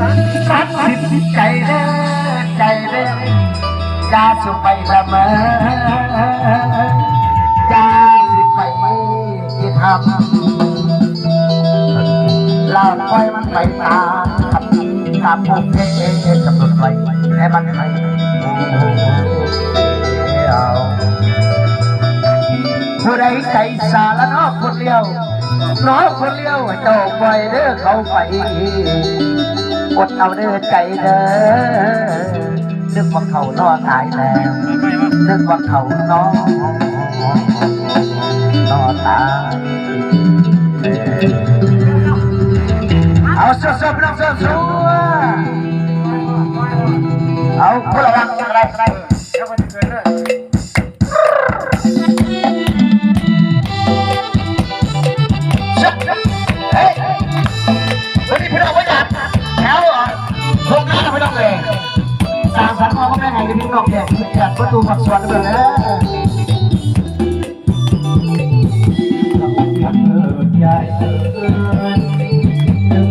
สักสิบใจเด้อใจเด้อยาสุไปละเมอยาสิไปไม่ที่ทำลาปล่อยมันไปตามคำตามโอเคกำหนดไว้ให้มันไปเอาผู้ใดใจสาละนอกคนเดียว น้อยคนเดียวเจ้าไปเด้อเขาไปอดเอาเด้อใจเด้อนึกว่าเขานอตายแล้วนึกว่าเขานอนอตายเอาสู้ๆพี่น้องสู้ๆเอาพวกเราทำอะไรอะไรแล้วมันเกิดเรื่อง น้องเนี่ยอยากประตูฝักสวนเลยนะ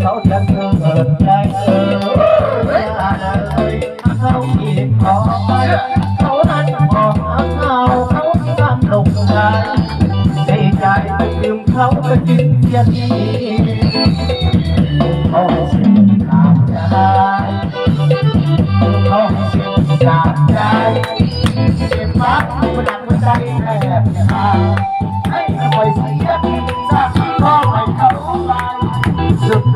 เขาจะเกิดใจเออเขาอีกขอไปเขานั้นบอกเขาเขาทำลงใจใจใจลืมเขาก็จึงเสียทีโ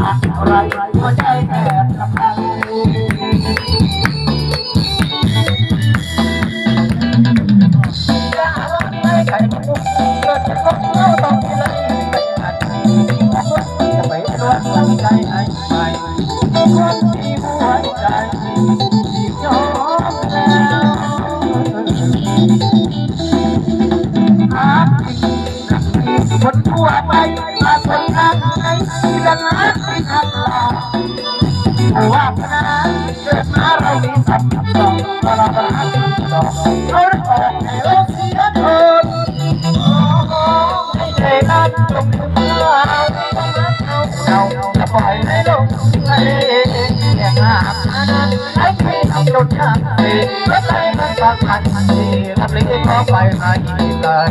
อะไรหัวใจแทบจะพังอย่าไม่ใครรู้เกิดจะต้องเอาต้องที่ไรไม่ทันจะพังใจให้ไปคนที่หัวใจ คนทั่วไปมาคนทางไหนที่ละนัดที่ทางลาว่าพนาเกิดมาเรามีสัมผัสต่อเราประหารต่อเขาออกให้เราเสียทนให้ใจนั้นจงถึงเราเราจะปล่อยให้ลงทะเลแห่งอาบน้ำให้ให้เอาจนข้าเสียและใจมันบางพันทีทำเลยขอไปมาอีกเลย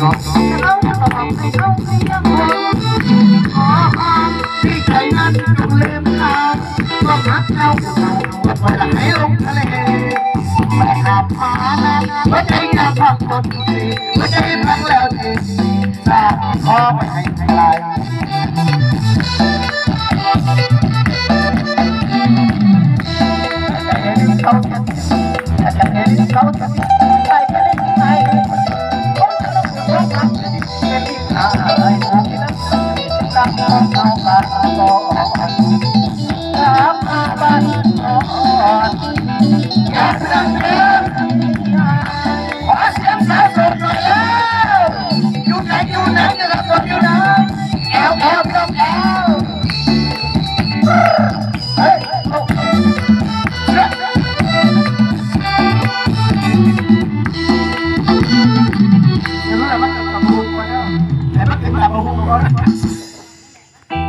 ขนี่เราดีนี่แสดงนะสุขอยู่ในมั Tchau, tchau.